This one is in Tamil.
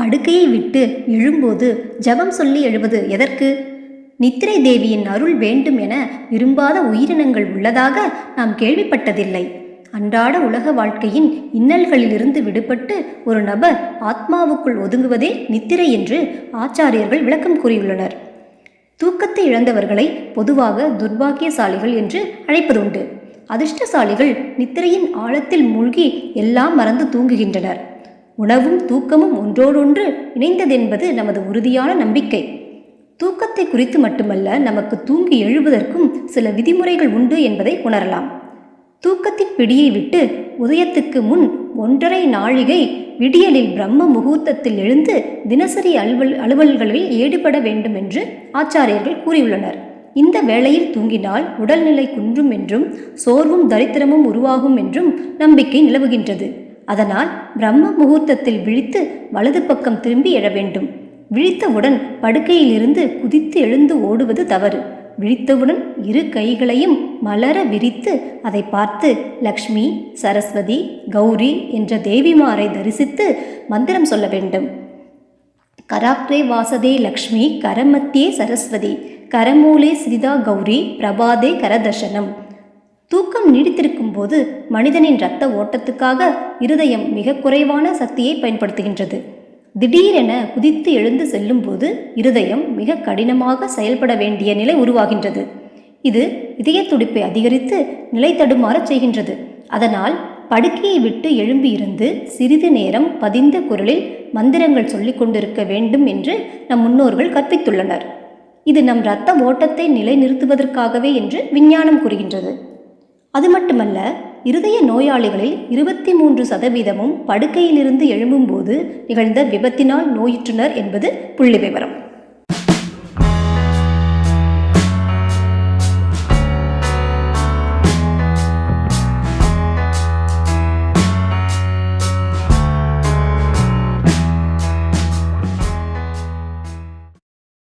படுக்கையை விட்டு எழும்போது ஜெபம் சொல்லி எழுவது எதற்கு? நித்திரை தேவியின் அருள் வேண்டும் என விரும்பாத உயிரினங்கள் உள்ளதாக நாம் கேள்விப்பட்டதில்லை. அன்றாட உலக வாழ்க்கையின் இன்னல்களிலிருந்து விடுபட்டு ஒரு நபர் ஆத்மாவுக்குள் ஒதுங்குவதே நித்திரை என்று ஆச்சாரியர்கள் விளக்கம் கூறியுள்ளனர். தூக்கத்தை இழந்தவர்களை பொதுவாக துர்பாக்கியசாலிகள் என்று அழைப்பதுண்டு. அதிர்ஷ்டசாலிகள் நித்திரையின் ஆழத்தில் மூழ்கி எல்லாம் மறந்து தூங்குகின்றனர். உணவும் தூக்கமும் ஒன்றோடொன்று இணைந்ததென்பது நமது உறுதியான நம்பிக்கை. தூக்கத்தை குறித்து மட்டுமல்ல நமக்கு தூங்கி எழுவதற்கும் சில விதிமுறைகள் உண்டு என்பதை உணரலாம். தூக்கத்தின் பிடியை விட்டு உதயத்துக்கு முன் ஒன்றரை நாழிகை விடியலில் பிரம்ம முகூர்த்தத்தில் எழுந்து தினசரி அலுவல் அலுவல்களில் ஈடுபட வேண்டும் என்று ஆச்சாரியர்கள் கூறியுள்ளனர். இந்த வேளையில் தூங்கினால் உடல்நிலை குன்றும் என்றும் சோர்வும் தரித்திரமும் உருவாகும் என்றும் நம்பிக்கை நிலவுகின்றது. அதனால் பிரம்ம முகூர்த்தத்தில் விழித்து வலது பக்கம் திரும்பி எழ வேண்டும். விழித்தவுடன் படுக்கையிலிருந்து குதித்து எழுந்து ஓடுவது தவறு. விழித்தவுடன் இரு கைகளையும் மலர விரித்து அதை பார்த்து லக்ஷ்மி சரஸ்வதி கௌரி என்ற தேவிமாரை தரிசித்து மந்திரம் சொல்ல வேண்டும். கராக்ரே வாசதே லக்ஷ்மி கரமத்தியே சரஸ்வதி கரமூலே சிதா கௌரி பிரபாதே கரதர்ஷனம். தூக்கம் நீடித்திருக்கும் போது மனிதனின் இரத்த ஓட்டத்துக்காக இருதயம் மிக குறைவான சக்தியை பயன்படுத்துகின்றது. திடீரென குதித்து எழுந்து செல்லும்போது இருதயம் மிக கடினமாக செயல்பட வேண்டிய நிலை உருவாகின்றது. இது இதய துடிப்பை அதிகரித்து நிலை தடுமாறச் செய்கின்றது. அதனால் படுக்கையை விட்டு எழும்பியிருந்து சிறிது நேரம் பதிந்த குரலில் மந்திரங்கள் சொல்லிக் கொண்டிருக்க வேண்டும் என்று நம் முன்னோர்கள் கற்பித்துள்ளனர். இது நம் இரத்த ஓட்டத்தை நிலைநிறுத்துவதற்காகவே என்று விஞ்ஞானம் கூறுகின்றது. அது மட்டுமல்ல இருதய நோயாளிகளில் இருபத்தி மூன்று சதவீதமும் படுக்கையிலிருந்து எழும்பும்போது நிகழ்ந்த விபத்தினால் நோயுற்றனர் என்பது புள்ளி விவரம்